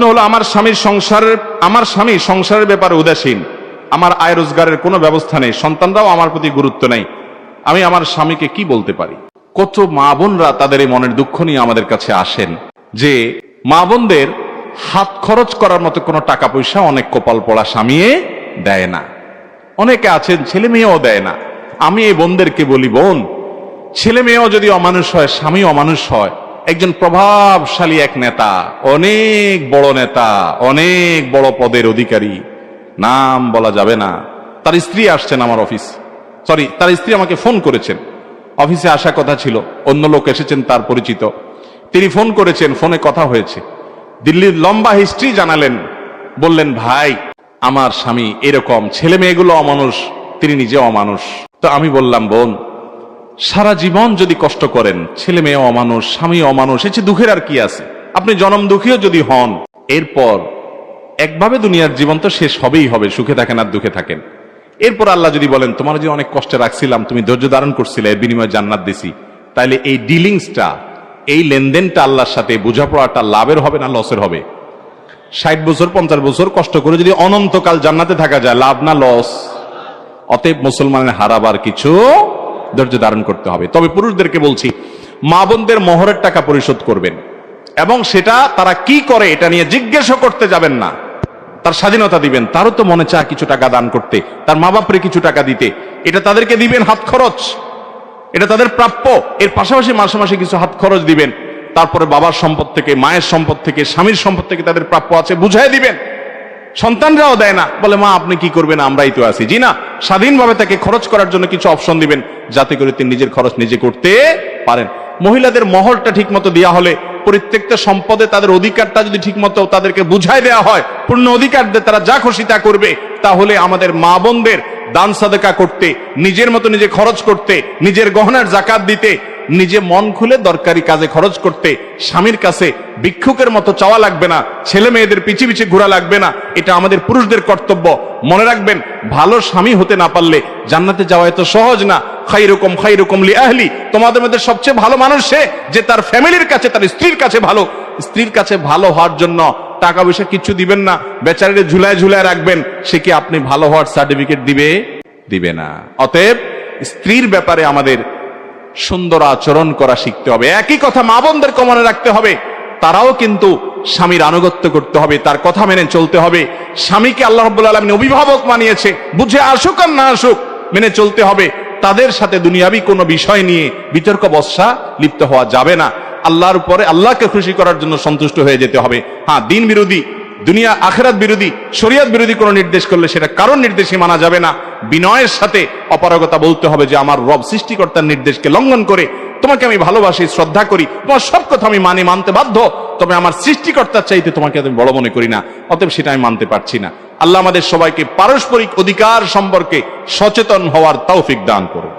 হলো, আমার স্বামীর সংসারের, আমার স্বামী সংসারের ব্যাপারে উদাসীন। আমার আয় রোজগারের কোনো ব্যবস্থা নেই। সন্তানরাও আমার প্রতি গুরুত্ব নেই। আমি আমার স্বামীকে কি বলতে পারি? কত মা বোনরা তাদের এই মনের দুঃখ নিয়ে আমাদের কাছে আসেন যে, মা বোনদের হাত খরচ করার মতো কোনো টাকা পয়সা অনেক কপাল পড়া স্বামীয়ে দেয় না। অনেকে আছেন, ছেলে মেয়েও দেয় না। আমি এই বোনদেরকে বলি, বোন, ছেলে মেয়েও যদি অমানুষ হয়, স্বামী অমানুষ হয় একজন প্রভাবশালী এক নেতা, অনেক বড় নেতা, অনেক বড় পদের অধিকারী। নাম বলা যাবে না। তার স্ত্রী আসছেন আমার অফিস। সরি তার স্ত্রী আমাকে ফোন করেছেন। অফিসে আসা কথা ছিল, অন্য লোক এসেছেন, তার পরিচিত। তিনি ফোন করেছেন, ফোনে কথা হয়েছে। দিল্লির লম্বা হিস্ট্রি জানালেন, বললেন, ভাই, আমার স্বামী এরকম ছেলে মেয়েগুলো অমানুষ, তিনি নিজে অমানুষ। তো আমি বললাম, বোন সারা জীবন যদি কষ্ট করেন, ছেলে মেয়ে অমানুষ, স্বামী অমানুষ এছে দুঃখের আর কি আছে? আপনি জনম দুঃখীও যদি হন, এরপর একভাবে দুনিয়ার জীবন তো শেষ হবেই হবে, সুখে থাকেন আর দুঃখে থাকেন। এরপর আল্লাহ যদি বলেন, তোমার যে অনেক কষ্টে রাখছিলাম, তুমি ধৈর্য ধারণ করছিলে, এর বিনিময়ে জান্নাত দিছি। তাইলে এই ডিলিংসটা, এই লেনদেনটা আল্লাহর সাথে বোঝাপড়াটা লাভের হবে না লসের হবে? ষাট বছর, পঞ্চাশ বছর কষ্ট করে যদি অনন্তকাল জান্নাতে থাকা যায়, লাভ না লস? অতএব মুসলমানের হারাবার কিছু ধৈর্য ধারণ করতে হবে। তবে পুরুষদেরকে বলছি, মা বোনদের মোহরের টাকা পরিশোধ করবেন এবং সেটা তারা কি করে এটা নিয়ে জিজ্ঞেসও করতে যাবেন না। তার স্বাধীনতা দিবেন। তারও তো মনে চায় কিছু টাকা দান করতে। তার মা বাপরে কিছু টাকা দিতে। এটা তাদেরকে দিবেন হাত খরচ। এটা তাদের প্রাপ্য। এর পাশাপাশি মাসে মাসে কিছু হাত খরচ দিবেন। তারপরে বাবার সম্পদ থেকে, মায়ের সম্পদ থেকে, স্বামীর সম্পদ থেকে তাদের প্রাপ্য আছে বুঝাই দিবেন। সন্তানরাও দেয় না। বলে, মা, আপনি কি করবেন? আমরাই তো আছি। জি না, স্বাধীনভাবে তাকে খরচ করার জন্য কিছু অপশন দিবেন, যাতে করে তিনি নিজের খরচ নিজে করতে পারেন। মহিলাদের মহলটা ঠিক মতো দেওয়া হলে, প্রত্যেকটা সম্পদে তাদের অধিকারটা যদি ঠিক মতো তাদেরকে বুঝাই দেওয়া হয়, পূর্ণ অধিকার দিয়ে তারা যা খুশি তা করবে, তাহলে আমাদের মা বোনদের দান সাদেকা করতে, নিজের মতো নিজে খরচ করতে, নিজের গহনার জাকাত দিতে নিজে মন খুলে দরকারি কাজে খরচ করতে স্বামীর কাছে ভিক্ষুকের মতো চাওয়া লাগবে না, ছেলে মেয়েদের পিছি পিছে ঘোরা লাগবে না, এটা আমাদের পুরুষদের কর্তব্য। মনে রাখবেন, ভালো স্বামী হতে না পারলে জান্নাতে যাওয়া এত সহজ না। খাই রকম খাই রকম লি আহলি, তোমাদের মধ্যে সবচেয়ে ভালো মানুষ সে যে তার ফ্যামিলির কাছে, তার স্ত্রীর কাছে ভালো। স্ত্রীর কাছে ভালো হওয়ার জন্য টাকা পয়সা কিছু দিবেন না, বেচারিরে ঝুলায় ঝুলায় রাখবেন, সে কি আপনি ভালো হওয়ার সার্টিফিকেট দিবে? দিবে না। অতএব, স্ত্রীর ব্যাপারে আমাদের সুন্দর আচরণ করা শিখতে হবে। একই কথা মা বোনদেরকে মনে রাখতে হবে। তারাও কিন্তু স্বামীর আনুগত্য করতে হবে, তার কথা মেনে চলতে হবে। স্বামীকে আল্লাহ রব্বুল আলমিন অভিভাবক মানিয়েছে বুঝে আসুক আর না আসুক, মেনে চলতে হবে। তাদের সাথে দুনিয়াবি কোনো বিষয় নিয়ে বিতর্ক, বর্ষা লিপ্ত হওয়া যাবে না। আল্লাহর উপরে আল্লাহকে খুশি করার জন্য সন্তুষ্ট হয়ে যেতে হবে। হ্যাঁ দিন বিরোধী, দুনিয়া আখেরাত বিরোধী, শরিয়াত বিরোধী কোনো নির্দেশ করলে সেটা কারণ নির্দেশে মানা যাবে না। বিনয়ের সাথে অপারগতা বলতে হবে যে আমার রব সৃষ্টিকর্তার নির্দেশকে লঙ্ঘন করে তোমাকে আমি ভালোবাসি, শ্রদ্ধা করি, তোমার সব কথা আমি মানে মানতে বাধ্য, তবে আমার সৃষ্টিকর্তার চাইতে তোমাকে আমি বড় মনে করি না, অতএব সেটা আমি মানতে পারছি না। আল্লাহ আমাদের সবাইকে পারস্পরিক অধিকার সম্পর্কে সচেতন হওয়ার তৌফিক দান করুন।